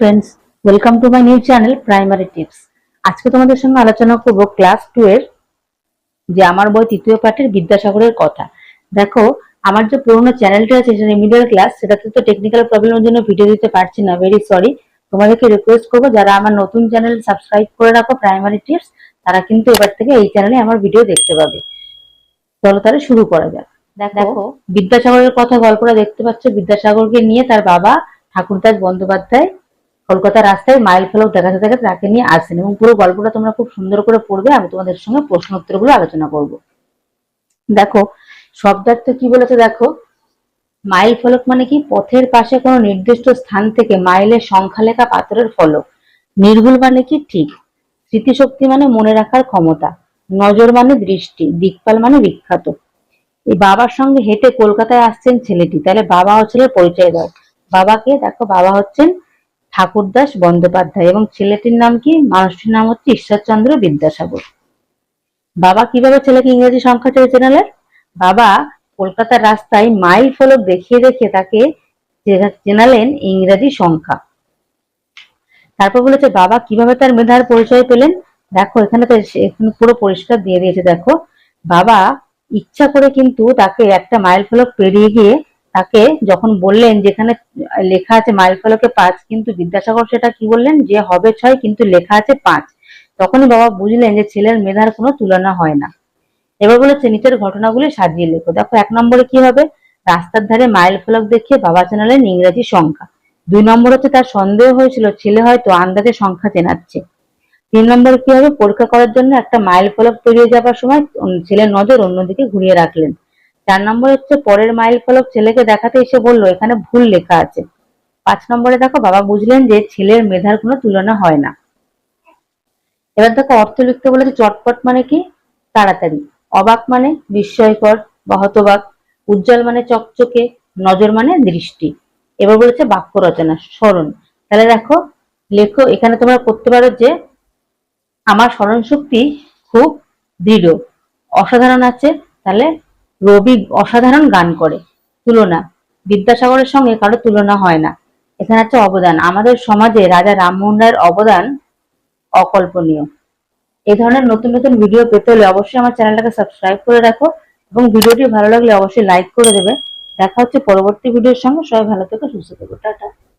Friends welcome to my new channel primary tips আজকে তোমাদের সঙ্গে আলোচনা করব ক্লাস টু এর যে আমার বই তৃতীয় পাঠের বিদ্যাসাগরের কথা। দেখো আমার যে পুরোনো চ্যানেলটা আছে সেটা রিমিডিয়াল ক্লাস সেটাতে তো টেকনিক্যাল প্রবলেমের জন্য ভিডিও দিতে পারছি না ভেরি সরি তোমাদেরকে রিকোয়েস্ট করব যারা আমার নতুন চ্যানেল সাবস্ক্রাইব করে রাখো প্রাইমারি টিপস তারা কিন্তু এবার থেকে এই চ্যানেলে আমার ভিডিও দেখতে পাবে। চলো তাহলে শুরু করা যাক। দেখো। বিদ্যাসাগরের কথা গল্পটা দেখতে পাচ্ছ। বিদ্যাসাগরকে নিয়ে তার বাবা ঠাকুরদাস বন্দ্যোপাধ্যায় কলকাতা রাস্তায় মাইল ফলক দেখাতে দেখাতে তাকে নিয়ে আসেন এবং পুরো গল্পটা তোমরা খুব সুন্দর করে পড়বে, আমি তোমাদের সঙ্গে প্রশ্ন উত্তরগুলো আলোচনা করব। দেখো, শব্দার্থ কি বলেছে দেখো? মাইল ফলক মানে কি? পথের পাশে কোনো নির্দিষ্ট স্থান থেকে মাইলের সংখ্যা লেখা পাথরের ফলক। নির্ভুল মানে কি? ঠিক। স্মৃতিশক্তি মানে মনে রাখার ক্ষমতা। নজর মানে দৃষ্টি। দিকপাল মানে বিখ্যাত। এই বাবার সঙ্গে হেঁটে কলকাতায় আসছেন ছেলেটি। তাহলে বাবা ও ছেলের পরিচয় দাও। বাবাকে, দেখো, বাবা হচ্ছেন ঠাকুরদাস বন্দ্যোপাধ্যায় এবং ছেলেটির নাম কি? মানুষটির নাম হচ্ছে ঈশ্বরচন্দ্র বিদ্যাসাগর। বাবা কীভাবে ছেলেকে ইংরেজি সংখ্যা চেয়ে চেনালেন? বাবা কলকাতার রাস্তায় মাইল ফলক দেখিয়ে দেখে তাকে চেনালেন ইংরেজি সংখ্যা। তারপর বলেছে, বাবা, কীভাবে তার মেধার পরিচয় পেলেন? দেখো, এখানে তো এখানে পুরো পরিষ্কার দিয়ে দিয়েছে, দেখো। বাবা ইচ্ছা করে কিন্তু তাকে একটা মাইল ফলক পেরিয়ে গিয়ে তাকে যখন বললেন যেখানে লেখা আছে মাইল ফলকে পাঁচ, কিন্তু বিদ্যাসাগর সেটা কি বললেন? যে হবে ছয়, কিন্তু লেখা আছে পাঁচ। তখনই বাবা বুঝলেন যে ছেলের মেধার কোনো তুলনা হয় না। এবার বলেছে, নিচের ঘটনাগুলি সাজিয়ে লেখো। দেখো, এক নম্বরে কি হবে? রাস্তার ধারে মাইল ফলক দেখিয়ে বাবা চেনালেন ইংরেজি সংখ্যা। দুই নম্বর হচ্ছে, তার সন্দেহ হয়েছিল, ছেলে হয়তো আন্দাজে সংখ্যা চেনাচ্ছে। তিন নম্বরে কি হবে? পরীক্ষা করার জন্য একটা মাইল ফলক পেরিয়ে যাবার সময় ছেলের নজর অন্যদিকে ঘুরিয়ে রাখলেন। চার নম্বর হচ্ছে পরের মাইল ফলক ছেলেকে দেখাতে এসে বলল, এখানে ভুল লেখা আছে। পাঁচ নম্বরে দেখো, বাবা বুঝলেন যে ছেলের মেধার কোনো তুলনা হয় না। এবার দেখো, অর্থ লিখতে বলেছে চটপট মানে কি? তাড়াতাড়ি। অবাক মানে বিস্ময়কর বা উজ্জ্বল মানে চকচকে, নজর মানে দৃষ্টি। এবার বলেছে বাক্য রচনা, স্মরণ। তাহলে দেখো, লেখো, এখানে তোমরা করতে পারো যে আমার স্মরণ শক্তি খুব দৃঢ়। অসাধারণ আছে, তাহলে রবি অসাধারণ গান করে। তুলনা। বিদ্যাসাগরের সঙ্গে কারও তুলনা হয় না। এখানে আছে অবদান। আমাদের সমাজে রাজা রামমোহন রায়ের অবদান অকল্পনীয়। এই ধরনের নতুন নতুন ভিডিও পেতে হলে অবশ্যই আমার চ্যানেলটাকে সাবস্ক্রাইব করে রাখো এবং ভিডিওটি ভালো লাগলে অবশ্যই লাইক করে দেবে। দেখা হচ্ছে পরবর্তী ভিডিওর সঙ্গে। সবাই ভালো থেকে, সুস্থ থেকো। টাটা।